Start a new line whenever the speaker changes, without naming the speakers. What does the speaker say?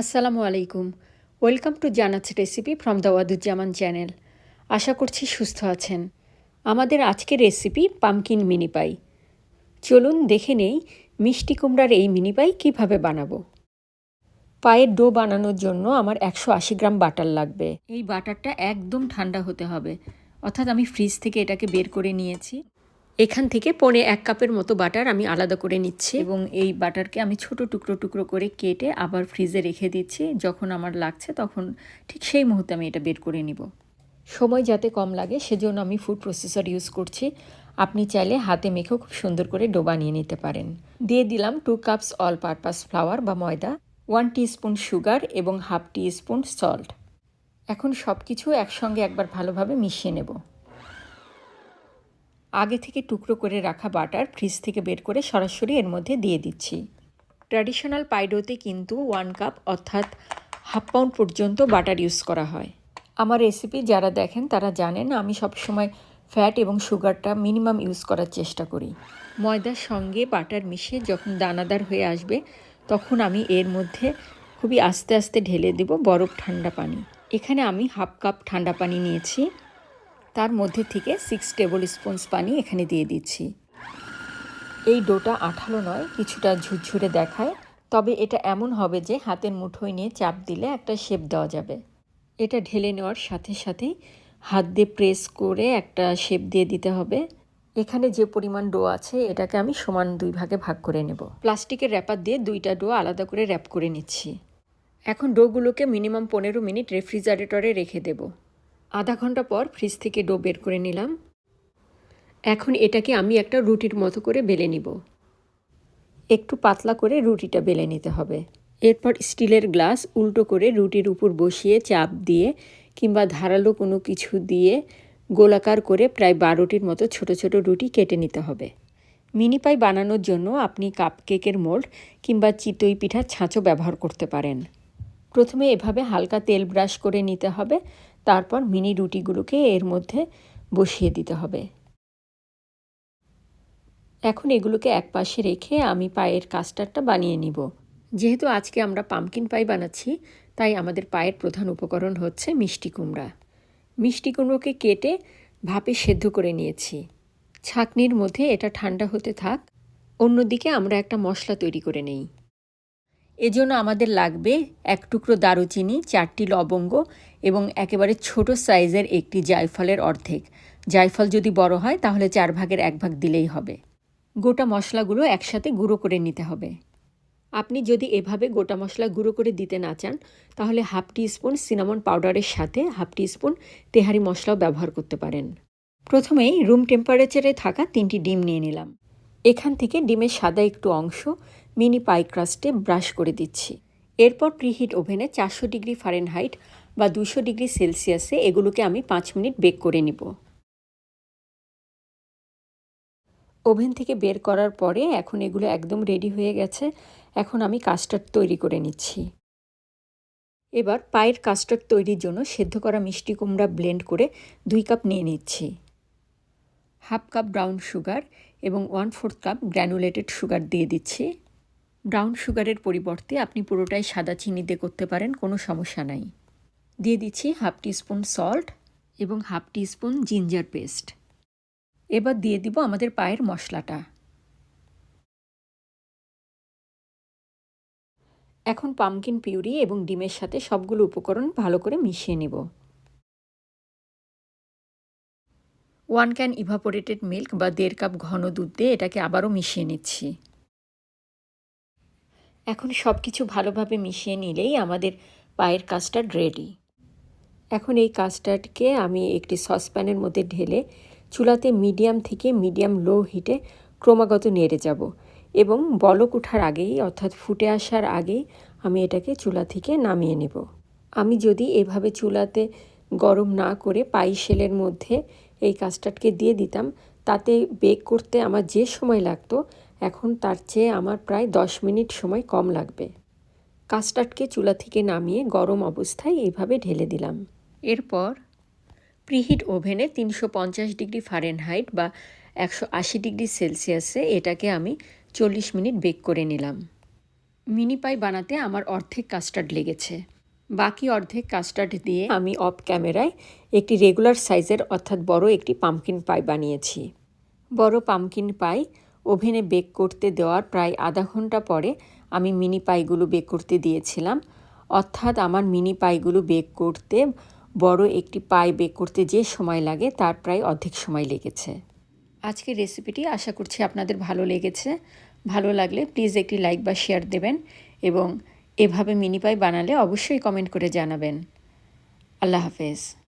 আসসালামু আলাইকুম। Welcome to জানাচ্ছ recipe from the Waduzzaman channel. আশা করছি সুস্থ আছেন। আমাদের আজকের রেসিপি পামকিন মিনি পাই। চলুন দেখে নেই মিষ্টি কুমড়ার এই মিনি পাই কীভাবে বানাবো। পায়ের ডো বানানোর জন্য আমার একশো আশি গ্রাম বাটার লাগবে। এই বাটারটা একদম ঠান্ডা হতে হবে। অর্থাৎ আমি ফ্রিজ থেকে এটাকে বের করে নিয়েছি। এখান থেকে পনে এক কাপের মতো বাটার আমি আলাদা করে নিচ্ছি। এবং এই বাটারকে আমি ছোট টুকরো টুকরো করে কেটে আবার ফ্রিজে রেখে দিচ্ছি। যখন আমার লাগছে তখন ঠিক সেই মুহূর্তে আমি এটা বের করে নিব। সময় যাতে কম লাগে সেজন্য আমি ফুড প্রসেসর ইউজ করছি। আপনি চাইলে হাতে মেখেও খুব সুন্দর করে ডোবা নিয়ে নিতে পারেন। দিয়ে দিলাম two cups all purpose flour বা ময়দা ওয়ান স্পুন সুগার এবং হাফ টি স্পুন সল্ট এখন সব কিছু একসঙ্গে একবার ভালোভাবে মিশিয়ে নেব। আগে থেকে টুকরো করে রাখা বাটার ফ্রিজ থেকে বের করে সরাসরি এর মধ্যে দিয়ে দিচ্ছি। ট্র্যাডিশনাল পাইডোতে কিন্তু ওয়ান কাপ অর্থাৎ হাফ পাউন্ড পর্যন্ত বাটার ইউজ করা হয়। আমার রেসিপি যারা দেখেন তারা জানেন আমি সবসময় ফ্যাট এবং সুগারটা মিনিমাম ইউজ করার চেষ্টা করি। ময়দার সঙ্গে বাটার মিশে যখন দানাদার হয়ে আসবে, তখন আমি এর মধ্যে খুবই আস্তে আস্তে ঢেলে দেব বরফ ঠান্ডা পানি। এখানে আমি হাফ কাপ ঠান্ডা পানি নিয়েছি। তার মধ্যে থেকে সিক্স টেবিল স্পুনস পানি এখানে দিয়ে দিচ্ছি। এই ডোটা আঠালো নয়, কিছুটা ঝুরঝুরে দেখায়। তবে এটা এমন হবে যে হাতের মুঠোয় নিয়ে চাপ দিলে একটা শেপ দেওয়া যাবে। এটা ঢেলে নেওয়ার সাথে সাথেই হাত দিয়ে প্রেস করে একটা শেপ দিয়ে দিতে হবে। এখানে যে পরিমাণ ডো আছে, এটাকে আমি সমান দুই ভাগে ভাগ করে নেব। প্লাস্টিকের র্যাপার দিয়ে দুইটা ডো আলাদা করে র্যাপ করে নিচ্ছি। এখন ডোগুলোকে মিনিমাম পনেরো মিনিট রেফ্রিজারেটরে রেখে দেবো। আধা ঘণ্টা পর ফ্রিজ থেকে ডো বের করে নিলাম। এখন এটাকে আমি একটা রুটির মতো করে বেলে নিব। একটু পাতলা করে রুটিটা বেলে নিতে হবে। এরপর স্টিলের গ্লাস উল্টো করে রুটির উপর বসিয়ে চাপ দিয়ে কিংবা ধারালো কোনো কিছু দিয়ে গোলাকার করে প্রায় বারোটির মতো ছোট ছোট রুটি কেটে নিতে হবে। মিনি পাই বানানোর জন্য আপনি কাপ কেকের মোল্ড কিংবা চিতই পিঠার ছাঁচও ব্যবহার করতে পারেন। প্রথমে এভাবে হালকা তেল ব্রাশ করে নিতে হবে। তারপর মিনি রুটিগুলোকে এর মধ্যে বসিয়ে দিতে হবে। এখন এগুলোকে এক পাশে রেখে আমি পায়ের কাস্টারটা বানিয়ে নিব। যেহেতু আজকে আমরা পামকিন পাই বানাচ্ছি, তাই আমাদের পায়ের প্রধান উপকরণ হচ্ছে মিষ্টি কুমড়া। মিষ্টি কুমড়োকে কেটে ভাপে সেদ্ধ করে নিয়েছি। ছাকনির মধ্যে এটা ঠান্ডা হতে থাক, অন্যদিকে আমরা একটা মশলা তৈরি করে নেই। এজন্য আমাদের লাগবে এক টুকরো দারুচিনি, চারটি লবঙ্গ এবং একেবারে ছোট সাইজের একটি জায়ফলের অর্ধেক। জায়ফল যদি বড় হয়, তাহলে চার ভাগের এক ভাগ দিলেই হবে। গোটা মশলাগুলো একসাথে গুঁড়ো করে নিতে হবে। আপনি যদি এভাবে গোটা মশলা গুঁড়ো করে দিতে না চান, তাহলে হাফ টি স্পুন সিনামন পাউডারের সাথে হাফ টি স্পুন তেহারি মশলাও ব্যবহার করতে পারেন। প্রথমেই রুম টেম্পারেচারে থাকা তিনটি ডিম নিয়ে নিলাম। এখান থেকে ডিমের সাদা একটু অংশ মিনি পাই ক্রাস্টে ব্রাশ করে দিচ্ছি। এরপর প্রিহিট ওভেনে চারশো ডিগ্রি ফারেনহাইট বা দুশো ডিগ্রি সেলসিয়াসে এগুলোকে আমি পাঁচ মিনিট বেক করে নিব। ওভেন থেকে বের করার পরে এখন এগুলো একদম রেডি হয়ে গেছে। এখন আমি কাস্টার্ড তৈরি করে নিচ্ছি। এবার পায়ের কাস্টার্ড তৈরির জন্য সেদ্ধ করা মিষ্টি কুমড়া ব্লেন্ড করে দুই কাপ নিয়ে নিচ্ছি। হাফ কাপ ব্রাউন সুগার এবং one fourth cup granulated sugar দিয়ে দিচ্ছি। ব্রাউন সুগারের পরিবর্তে আপনি পুরোটাই সাদা চিনি দিয়ে করতে পারেন, কোনো সমস্যা নাই। দিয়ে দিচ্ছি হাফ স্পুন সল্ট এবং হাফ স্পুন জিঞ্জার পেস্ট। এবার দিয়ে দিব আমাদের পায়ের মশলাটা। এখন পামকিন পিউরি এবং ডিমের সাথে সবগুলো উপকরণ ভালো করে মিশিয়ে নিব। ওয়ান ক্যান ইভাপোরেটেড মিল্ক বা দেড় কাপ ঘন দুধ দিয়ে এটাকে আবারও মিশিয়ে নিচ্ছি। এখন সব কিছু ভালোভাবে মিশিয়ে নিলেই আমাদের পায়ের কাস্টার্ড রেডি এখন এই কাস্টার্ডকে আমি একটি সসপ্যানের মধ্যে ঢেলে চুলাতে মিডিয়াম থেকে মিডিয়াম লো হিটে ক্রমাগত নেড়ে যাব এবং বলক ওঠার আগেই, অর্থাৎ ফুটে আসার আগেই আমি এটাকে চুলা থেকে নামিয়ে নেব। আমি যদি এভাবে চুলাতে গরম না করে পাই পাইশেলের মধ্যে এই কাস্টার্ডকে দিয়ে দিতাম, তাতে বেক করতে আমার যে সময় লাগতো, এখন তার চেয়ে আমার প্রায় দশ মিনিট সময় কম লাগবে। কাস্টার্ডকে চুলা থেকে নামিয়ে গরম অবস্থায় এইভাবে ঢেলে দিলাম। এরপর প্রিহিট ওভেনে তিনশো পঞ্চাশ ডিগ্রি ফারেনহাইট বা একশো আশি ডিগ্রি সেলসিয়াসে এটাকে আমি চল্লিশ মিনিট বেক করে নিলাম। মিনি পাই বানাতে আমার অর্ধেক কাস্টার্ড লেগেছে। বাকি অর্ধেক কাস্টার্ড দিয়ে আমি অফ ক্যামেরায় একটি রেগুলার সাইজের অর্থাৎ বড় একটি পামকিন পাই বানিয়েছি। বড় পামকিন পাই ওভেনে বেক করতে দেওয়ার প্রায় আধা ঘণ্টা পরে আমি মিনি পাইগুলো বেক করতে দিয়েছিলাম। অর্থাৎ আমার মিনি পাইগুলো বেক করতে বড় একটি পাই বেক করতে যে সময় লাগে, তার প্রায় অর্ধেক সময় লেগেছে। আজকের রেসিপিটি আশা করছি আপনাদের ভালো লেগেছে। ভালো লাগলে প্লিজ একটি লাইক বা শেয়ার দেবেন এবং এভাবে মিনি পাই বানালে অবশ্যই কমেন্ট করে জানাবেন। আল্লাহ হাফেজ।